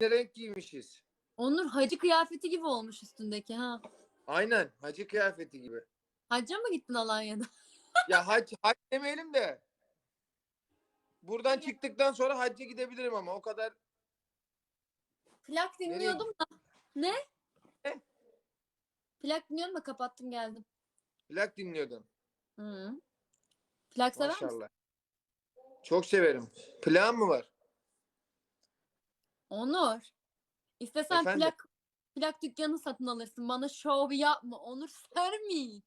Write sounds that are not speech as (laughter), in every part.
Aynı renk giymişiz. Onur hacı kıyafeti gibi olmuş üstündeki ha. Aynen. Hacı kıyafeti gibi. Hacca mı gittin Alanya'da? (laughs) Ya hac, hac demeyelim de. Buradan çıktıktan sonra hacca gidebilirim ama o kadar. Plak dinliyordum da. Ne? Ne? Plak dinliyordum da kapattım geldim. Plak dinliyordun. Hı. Plak sever misin? Maşallah. Çok severim. Plan mı var? Onur. İstesen Efendim? plak plak dükkanı satın alırsın. Bana şov yapma. Onur (laughs) Sermik.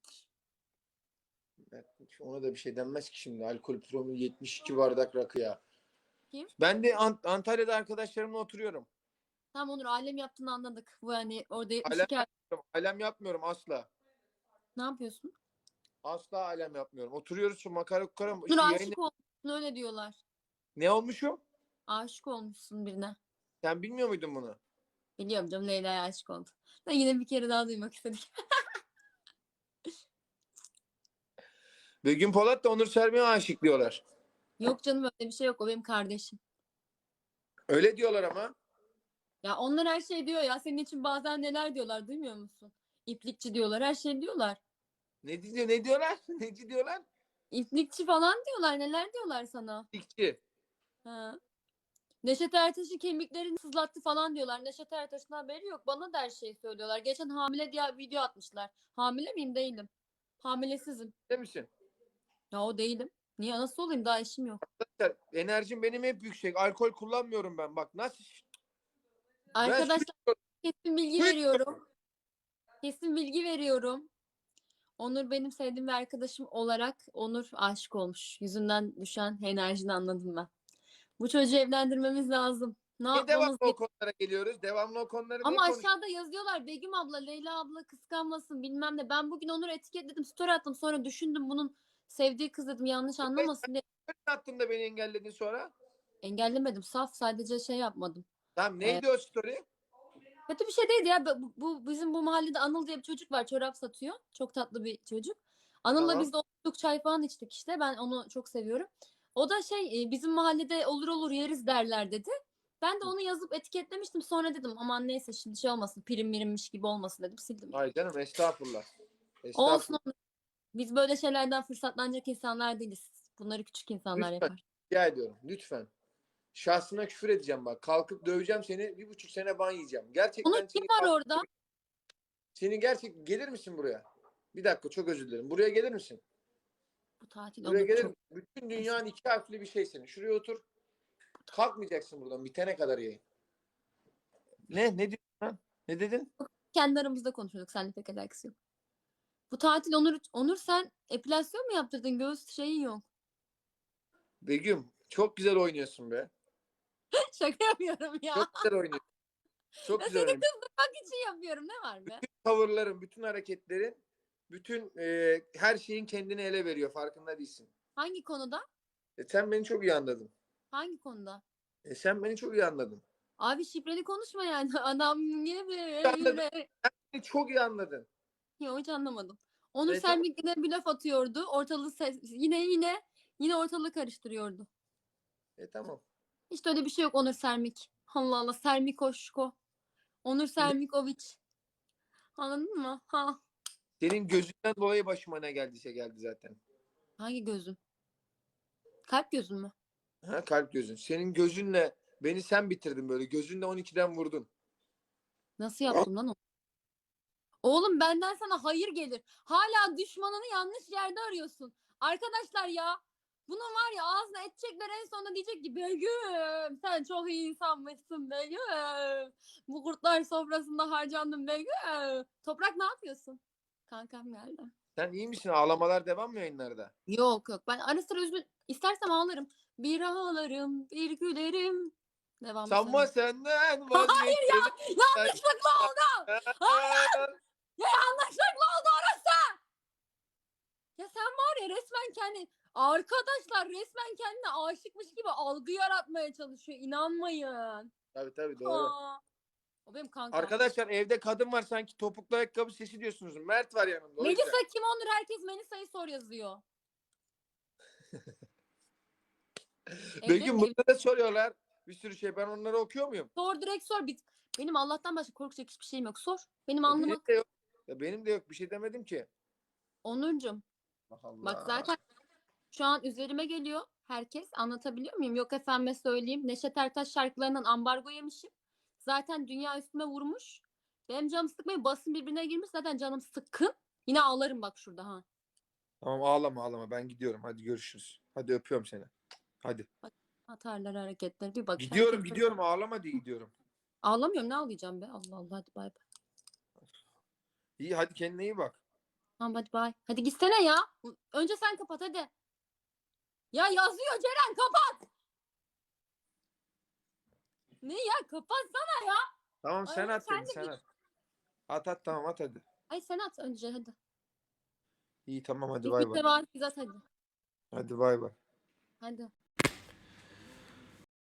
Ona da bir şey denmez ki şimdi. Alkol promil 72 bardak rakı ya. Kim? Ben de Ant- Antalya'da arkadaşlarımla oturuyorum. Tamam Onur alem yaptığını anladık. Bu yani orada Alem 72 yapmıyorum. Alem yapmıyorum asla. ne yapıyorsun? Asla alem yapmıyorum. Oturuyoruz şu makara kukara. Onur aşık olmuşsun öyle diyorlar. Ne olmuşum? Aşık olmuşsun birine. Sen bilmiyor muydun bunu? Biliyorum canım Leyla'ya aşık oldu. Ben yine bir kere daha duymak istedim. (laughs) Begüm Polat da Onur Sermi'ye aşık diyorlar. Yok canım öyle bir şey yok. O benim kardeşim. Öyle diyorlar ama. Ya onlar her şey diyor ya. Senin için bazen neler diyorlar duymuyor musun? İplikçi diyorlar. Her şey diyorlar. Ne diyor? Ne diyorlar? (laughs) Ne diyorlar? İplikçi falan diyorlar. Neler diyorlar sana? İkçi. Ha. Neşet Ertaş'ın kemiklerini sızlattı falan diyorlar. Neşet Ertaş'ın haberi yok. Bana da her şeyi söylüyorlar. Geçen hamile diye video atmışlar. Hamile miyim? Değilim. Hamilesizim. Değil misin? Ya o değilim. Niye? Nasıl olayım? Daha işim yok. Arkadaşlar, Enerjim benim hep yüksek. Alkol kullanmıyorum ben. Bak nasıl? Ben Arkadaşlar kesin bilgi veriyorum. Kesin bilgi veriyorum. Onur benim sevdiğim bir arkadaşım olarak Onur aşık olmuş. Yüzünden düşen enerjini anladım ben. Bu çocuğu evlendirmemiz lazım. Ne yapmamız devamlı o gerek- konulara geliyoruz? Devamlı o konuları Ama niye aşağıda yazıyorlar Begüm abla, Leyla abla kıskanmasın bilmem ne. Ben bugün Onur'u etiketledim, story attım. Sonra düşündüm bunun sevdiği kız dedim yanlış anlamasın diye. Ne attın da beni engelledin sonra? Engellemedim. Saf sadece şey yapmadım. Tamam neydi o story? Kötü bir şey değildi ya. Bu, bu bizim bu mahallede Anıl diye bir çocuk var. Çorap satıyor. Çok tatlı bir çocuk. Anıl'la Tamam. biz de oturduk çay falan içtik işte. Ben onu çok seviyorum. O da şey e, bizim mahallede olur olur yeriz derler dedi. Ben de onu yazıp etiketlemiştim. Sonra dedim aman neyse şimdi şey olmasın. Prim mirimmiş gibi olmasın dedim. Sildim. Ay canım estağfurullah. Olsun. Estağfurullah. olsun. Biz böyle şeylerden fırsatlanacak insanlar değiliz. Bunları küçük insanlar Lütfen. yapar. Rica ediyorum. Lütfen. Şahsına küfür edeceğim bak. Kalkıp döveceğim seni. Bir buçuk sene ban yiyeceğim. Gerçekten Onun kim seni, var orada? seni gerçek gelir misin buraya? Bir dakika çok özür dilerim. Buraya gelir misin? Bu tatil Buraya gelir çok... Bütün dünyanın iki harfli bir şey senin. Şuraya otur. Kalkmayacaksın buradan bitene kadar yayın. Ne? Ne diyorsun lan? Ne dedin? Kendi aramızda konuşuyorduk. Seninle pek alakası yok. Bu tatil Onur, Onur sen epilasyon mu yaptırdın? Göğüs şeyi yok. Begüm çok güzel oynuyorsun be. (laughs) Şaka yapıyorum ya. Çok güzel oynuyorsun. Çok güzel seni oynuyorsun. kızdırmak için yapıyorum. Ne var be? Tavırların, bütün hareketlerin, bütün e, her şeyin kendini ele veriyor. Farkında değilsin. Hangi konuda? E, sen beni çok iyi anladın. Hangi konuda? E, sen beni çok iyi anladın. Abi şifreli konuşma yani. (laughs) Adam gibi. Anladım. (laughs) Beni çok iyi anladın. Ya hiç anlamadım. Onur Evet, Selmik yine bir laf atıyordu. Ortalığı ses- yine yine yine ortalığı karıştırıyordu. E tamam. Hiç öyle bir şey yok Onur Sermik. Allah Allah Sermikoşko. Onur Sermikoviç. Anladın mı? Ha. Senin gözünden dolayı başıma ne geldiyse geldi zaten. Hangi gözüm? Kalp gözüm mü? Ha, kalp gözün. Senin gözünle beni sen bitirdin böyle. Gözünle 12'den vurdun. Nasıl yaptım lan onu? Oğlum benden sana hayır gelir. Hala düşmanını yanlış yerde arıyorsun. Arkadaşlar ya bunun var ya ağzına edecekler en sonunda diyecek ki Begüm sen çok iyi insanmışsın Begüm. Bu kurtlar sofrasında harcandın Begüm. Toprak ne yapıyorsun? Kankam geldi. Sen iyi misin? Ağlamalar devam mı yayınlarda? Yok yok ben ara sıra üzgün istersem ağlarım. Bir ağlarım bir gülerim. Devam Sanma senden vazgeçtim. (laughs) Hayır ya yanlışlıkla oldu. Ya yanlışlıkla oldu orası. Ya sen var ya resmen kendi arkadaşlar resmen kendine aşıkmış gibi algı yaratmaya çalışıyor. İnanmayın. tabii tabii doğru. Aa. O benim kankam. Arkadaşlar evde kadın var sanki topuklu ayakkabı sesi diyorsunuz. Mert var yanımda. o yüzden. Melisa kim onur herkes Melisa'yı sor yazıyor. (laughs) Evde Begüm mi? burada da soruyorlar. Bir sürü şey. Ben onları okuyor muyum? Sor direkt sor. Bit- Benim Allah'tan başka korkacak hiçbir şeyim yok. Sor. Benim. Benim de yok. Ya benim de yok. Bir şey demedim ki. Onurcuğum. Allah Allah. Bak zaten şu an üzerime geliyor herkes. Anlatabiliyor muyum? Yok efendime söyleyeyim. Neşet Ertaş şarkılarından ambargo yemişim. Zaten dünya üstüme vurmuş. Benim canım sıkmayı basın birbirine girmiş. Zaten canım sıkkın. Yine ağlarım bak şurada ha. Tamam ağlama ağlama. Ben gidiyorum. Hadi görüşürüz. Hadi öpüyorum seni. Hadi. Atarlar hareketleri bir bak. Gidiyorum gidiyorum. Ağlama diye gidiyorum. Ağlamıyorum ne ağlayacağım be. Allah Allah hadi bay bay. İyi hadi kendine iyi bak. Tamam hadi bay. Hadi gitsene ya. Önce sen kapat hadi. Ya yazıyor Ceren kapat. Ne ya kapatsana ya. Tamam Ay, sen at sen de sen at. At at tamam at hadi. Ay sen at önce hadi. İyi tamam hadi bay de bay. var biz at hadi. Hadi bay bay. Hadi.